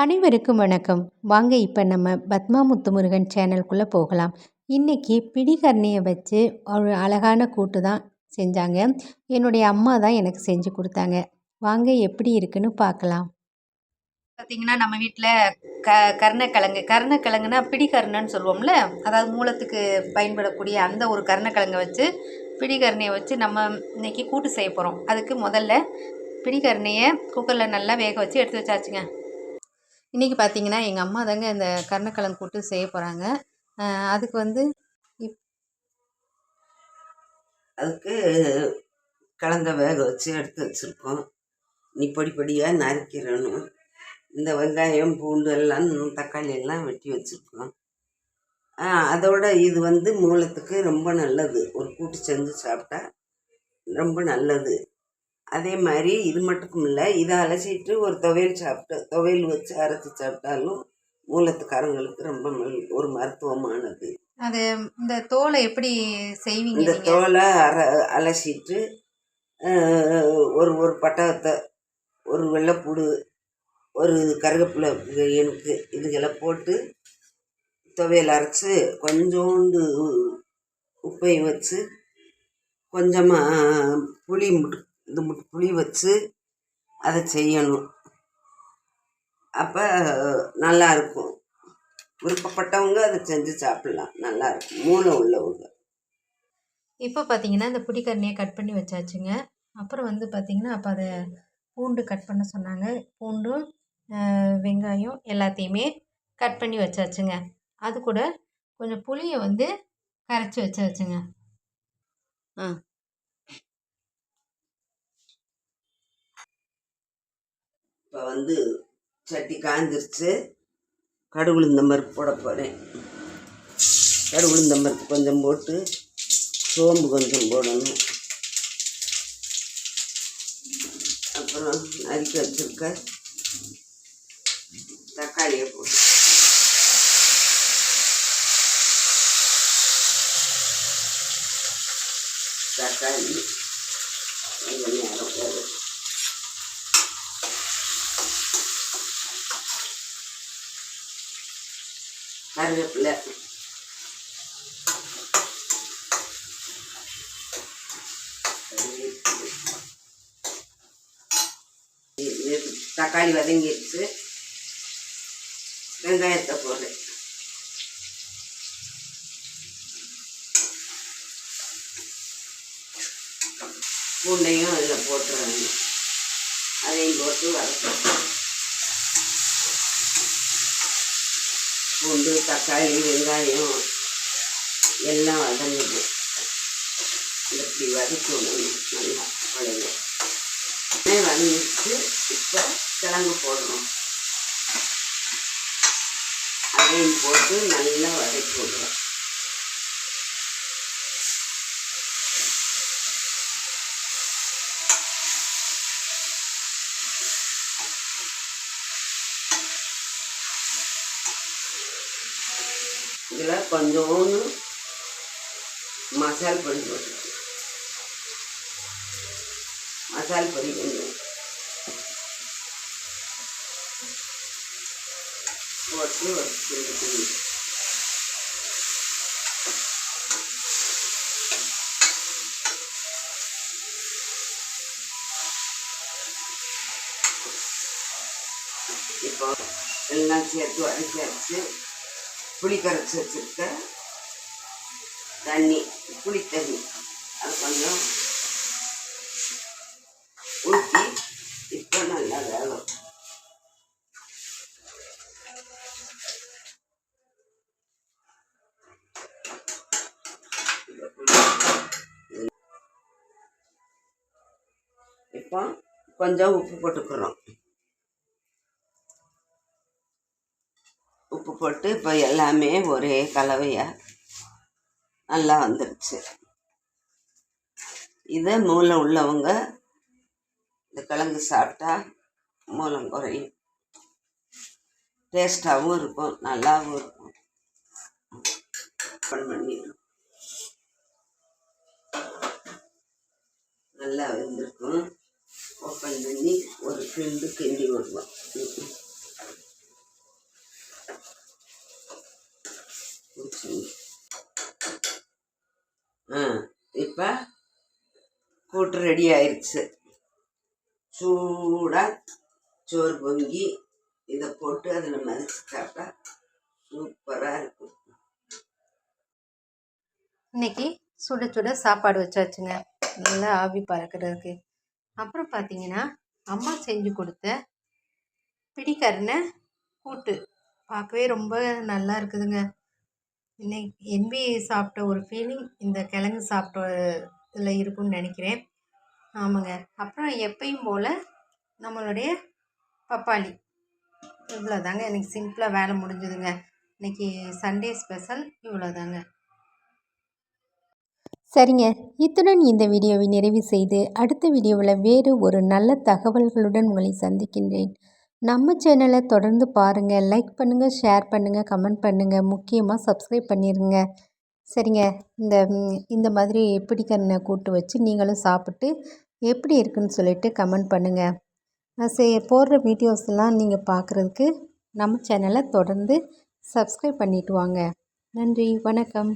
அனைவருக்கும் வணக்கம். வாங்க இப்போ நம்ம பத்மா முத்துமுருகன் சேனலுக்குள்ளே போகலாம். இன்றைக்கி பிடிகர்ணியை வச்சு ஒரு அழகான கூட்டு தான் செஞ்சாங்க. என்னுடைய அம்மா தான் எனக்கு செஞ்சு கொடுத்தாங்க. வாங்க எப்படி இருக்குன்னு பார்க்கலாம். பார்த்திங்கன்னா நம்ம வீட்டில் க கருணக்கிழங்கு. கருணக்கிழங்குனா பிடிகர்ணன்னு சொல்லுவோம்ல? அதாவது மூலத்துக்கு பயன்படக்கூடிய அந்த ஒரு கருணக்கிழங்கை வச்சு பிடிகர்ணியை வச்சு நம்ம இன்றைக்கி கூட்டு செய்ய போகிறோம் அதுக்கு முதல்ல பிடிகர்ணியை குக்கரில் நல்லா வேக வச்சு எடுத்து வச்சாச்சுங்க. இன்றைக்கி பார்த்தீங்கன்னா எங்கள் அம்மா தாங்க இந்த கருணக்கிழங்கு கூட்டு செய்ய போகிறாங்க அதுக்கு வந்து இப் அதுக்கு கிழங்க வேக வச்சு எடுத்து வச்சுருக்கோம். நீ பொடி பொடியாக நறுக்கிடணும். இந்த வெங்காயம் பூண்டு எல்லாம் தக்காளி எல்லாம் வெட்டி வச்சுருக்கோம். அதோட இது வந்து மூலத்துக்கு ரொம்ப நல்லது. ஒரு கூட்டு செஞ்சு சாப்பிட்டா ரொம்ப நல்லது. அதே மாதிரி இது மட்டுக்கும் இல்லை இதை அலசிட்டு ஒரு துவையல் சாப்பிட்டு துவையல் வச்சு அரைச்சி சாப்பிட்டாலும் மூலத்துக்காரங்களுக்கு ரொம்ப ஒரு மருத்துவமானது. அது இந்த தோலை எப்படி செய்வீங்க இந்த தோலை அரை அலசிட்டு ஒரு ஒரு பட்டகத்தை ஒரு வெள்ளைப்பூடு ஒரு கருவேப்பிலை எனக்கு இதுகளை போட்டு துவையல் அரைச்சி கொஞ்சோண்டு உப்பையும் வச்சு கொஞ்சமாக புளி முட்டு இது புளி வச்சு அதை செய்யணும். அப்போ நல்லாயிருக்கும் விருப்பப்பட்டவங்க அதை செஞ்சு சாப்பிட்லாம். நல்லாயிருக்கும் மூளை உள்ளவங்க. இப்போ பார்த்தீங்கன்னா இந்த புடிக்கரணியை கட் பண்ணி வச்சாச்சுங்க. அப்புறம் வந்து பார்த்திங்கன்னா அப்போ அதை பூண்டு கட் பண்ண சொன்னாங்க. பூண்டும் வெங்காயம் எல்லாத்தையுமே கட் பண்ணி வச்சாச்சுங்க. அது கூட கொஞ்சம் புளியை வந்து கரைச்சி வச்சாச்சுங்க. ஆ. இப்போ வந்து சட்டி காஞ்சிருச்சு. கடுகுளுந்த பருப்பு போட போகிறேன் கடுகுளுந்த பருப்பு கொஞ்சம் போட்டு சோம்பு கொஞ்சம் போடணும். அப்புறம் நறுக்கி வச்சுருக்க தக்காளியை போட்டு. தக்காளி கொஞ்சம் நேரம் போடும் கருவேப்பிலை. தக்காளி வதங்கிடுச்சு வெங்காயத்தை போடுறேன். பூண்டையும் அதில் போட்டுருவாங்க அதையும் போட்டு வதக்கலாம் பூண்டு தக்காளி வெங்காயம் எல்லாம் வதங்குது இப்படி வதக்கணும். நல்லா வளைங்க வதங்கிச்சு இப்போ கிழங்கு போடணும். அதையும் போட்டு நல்லா வதக்கி விடுறோம் இதில் கொஞ்சோண்டு மசால் பொடி போட்டு மசால் பொடி கொஞ்சம் போட்டு வச்சு இப்போ எல்லாம் சேர்த்து வதக்கியாச்சு புளி கரைச்சி வச்சுருக்க தண்ணி புளி தண்ணி அது கொஞ்சம் ஊற்றி இப்போ நல்லா வேகும் இப்போ கொஞ்சம் உப்பு போட்டுக்கிறோம். போட்டு இப்போ எல்லாமே ஒரே கலவையாக நல்லா வந்துடுச்சு இதை மூளை உள்ளவங்க இந்த கிழங்கு சாப்பிட்டா மூலம் குறையும். டேஸ்ட்டாகவும் இருக்கும் நல்லாவும் இருக்கும். ஓப்பன் பண்ணிடணும் நல்லா வந்திருக்கும். ஓப்பன் பண்ணி ஒரு கிண்டு கிண்டி விடுவோம் இப்போ கூட்டு ரெடி ஆயிடுச்சு சூடாக சோறு பொங்கி இதை போட்டு அதில் மதிச்சு சாப்பிட்டா சூப்பராக இருக்கும். இன்னைக்கு சுட சுட சாப்பாடு வச்சாச்சுங்க. நல்லா ஆவி பறக்கிறதுக்கு. அப்புறம் பார்த்தீங்கன்னா அம்மா செஞ்சு கொடுத்த பிடிக்கரணை கூட்டு. பார்க்கவே ரொம்ப நல்லா இருக்குதுங்க. இன்னைக்கு என்பி சாப்பிட்ட ஒரு ஃபீலிங் இந்த கிழங்கு சாப்பிட்ட இதில் இருக்கும்னு நினைக்கிறேன். ஆமாங்க. அப்புறம் எப்பயும் போல் நம்மளுடைய பப்பாளி. இவ்வளோ தாங்க எனக்கு சிம்பிளாக வேலை முடிஞ்சுதுங்க. இன்னைக்கு சண்டே ஸ்பெஷல். இவ்வளோதாங்க சரிங்க. இத்துடன் இந்த வீடியோவை நிறைவு செய்து அடுத்த வீடியோவில் வேறு ஒரு நல்ல தகவல்களுடன் உங்களை சந்திக்கின்றேன். நம்ம சேனலை தொடர்ந்து பாருங்கள் லைக் பண்ணுங்கள் ஷேர் பண்ணுங்கள் கமெண்ட் பண்ணுங்கள் முக்கியமாக சப்ஸ்கிரைப் பண்ணிடுங்க சரிங்க. இந்த இந்த மாதிரி பிடிக்கரணை கூட்டு வச்சு நீங்களும் சாப்பிட்டு எப்படி இருக்குன்னு சொல்லிட்டு கமெண்ட் பண்ணுங்கள் நான் போடுற வீடியோஸ்லாம் நீங்கள் பார்க்குறதுக்கு நம்ம சேனலை தொடர்ந்து சப்ஸ்கிரைப் பண்ணிவிட்டு வாங்க. நன்றி வணக்கம்.